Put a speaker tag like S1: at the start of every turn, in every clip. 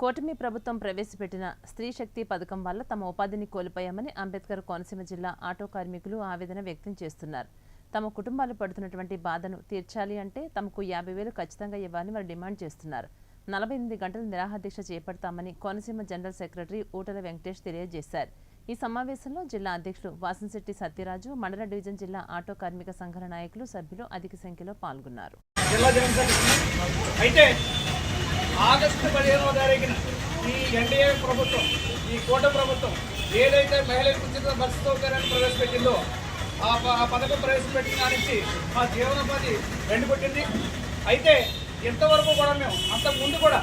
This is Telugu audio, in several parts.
S1: కూటమి ప్రభుత్వం ప్రవేశపెట్టిన స్త్రీ శక్తి పథకం వల్ల తమ ఉపాధిని కోల్పోయామని అంబేద్కర్ కోనసీమ జిల్లా ఆటో కార్మికులు ఆవేదన వ్యక్తం చేస్తున్నారు. తమ కుటుంబాలు పడుతున్నటువంటి బాధను తీర్చాలి అంటే తమకు యాభై వేలు ఖచ్చితంగా ఇవ్వాలని వారు డిమాండ్ చేస్తున్నారు. నలభై ఎనిమిది గంటలు నిరాహారదీక్ష చేపడతామని కోనసీమ జనరల్ సెక్రటరీ ఊటల వెంకటేష్ తెలియజేశారు. ఈ సమావేశంలో జిల్లా అధ్యక్షులు వాసంశెట్టి సత్యరాజు మండల డివిజన్ జిల్లా ఆటో కార్మిక సంఘాల నాయకులు సభ్యులు అధిక సంఖ్యలో పాల్గొన్నారు.
S2: జిల్లా అయితే ఆగస్టు పదిహేనవ తారీఖున ఈ ఎన్డీఏ ప్రభుత్వం ఈ కోట ప్రభుత్వం ఏదైతే మహిళలకు ఉచిత బస్సు సౌకర్యాన్ని ప్రవేశపెట్టిందో ఆ ప- ఆ పథకం ప్రవేశపెట్టిన దాని నుంచి మా జీవనోపాధి వెండుకొట్టింది అయితే ఇంతవరకు కూడా మేము అంతకు ముందు కూడా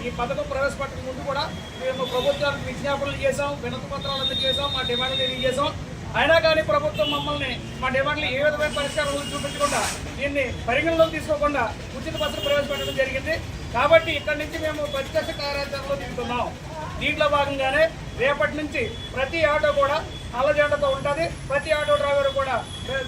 S2: ఈ పథకం ప్రవేశపెట్టక ముందు కూడా మేము ప్రభుత్వానికి విజ్ఞాపనలు చేసాం వినతి పత్రాలు అందజేసాం మా డిమాండ్లు తెలియజేసాం అయినా కానీ ప్రభుత్వం మమ్మల్ని మా డిమాండ్లు ఏ విధమైన పరిష్కారం చూపించకుండా దీన్ని పరిగణలోకి తీసుకోకుండా ఉచిత బస్సులు ప్రవేశపెట్టడం జరిగింది. కాబట్టి ఇక్కడి నుంచి మేము ప్రత్యక్ష కార్యాచరణలో దిగుతున్నాం. దీంట్లో భాగంగానే రేపటి నుంచి ప్రతి ఆటో కూడా నల్ల జెండాతో ఉంటుంది. ప్రతి ఆటో డ్రైవర్ కూడా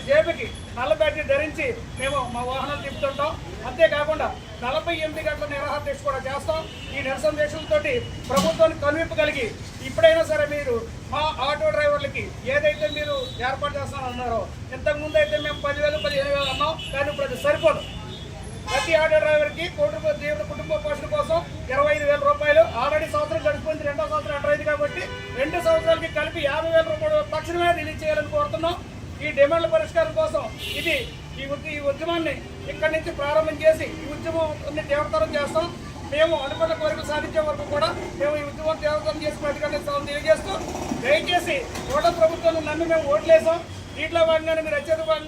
S2: జేబుకి నల్ల బ్యాటరీ ధరించి మేము మా వాహనాలు తిప్పుతుంటాం. అంతేకాకుండా నలభై ఎనిమిది గంటల నిరాహార దీక్ష కూడా చేస్తాం. ఈ నిరసన దీక్షలతోటి ప్రభుత్వానికి కనువిప్పు కలిగి ఇప్పుడైనా సరే మీరు మా ఆటో డ్రైవర్లకి ఏదైతే మీరు ఏర్పాటు చేస్తానన్నారో ఇంతకుముందు అయితే మేము పదివేలు పదిహేను వేలు అన్నాం. కానీ ఇప్పుడు అది సరిపోదు. ప్రతి ఆటో డ్రైవర్కి కోటి రూపాయల జీవిత కుటుంబ పోషణ కోసం ఇరవై ఐదు వేల రూపాయలు. ఆల్రెడీ సంవత్సరం గడిచిపోయింది రెండో సంవత్సరం ఎంటర్ అయింది కాబట్టి రెండు సంవత్సరాలకి కలిపి యాభై వేల రూపాయలు తక్షణమే రిలీజ్ చేయాలని కోరుతున్నాం. ఈ డిమాండ్ల పరిష్కారం కోసం ఇది ఈ ఈ ఉద్యమాన్ని ఇక్కడి నుంచి ప్రారంభం చేసి ఈ ఉద్యమాన్ని తీవ్రతరం చేస్తాం. మేము అనుకున్న కోరికలు సాధించే వరకు కూడా మేము ఈ ఉద్యమం తీవ్రతరం చేసి ప్రతిఘటిస్తామని తెలియజేస్తూ దయచేసి కూట ప్రభుత్వాన్ని నమ్మి మేము ఓట్లేసాం. దీంట్లో భాగంగానే మీరు అత్యధిక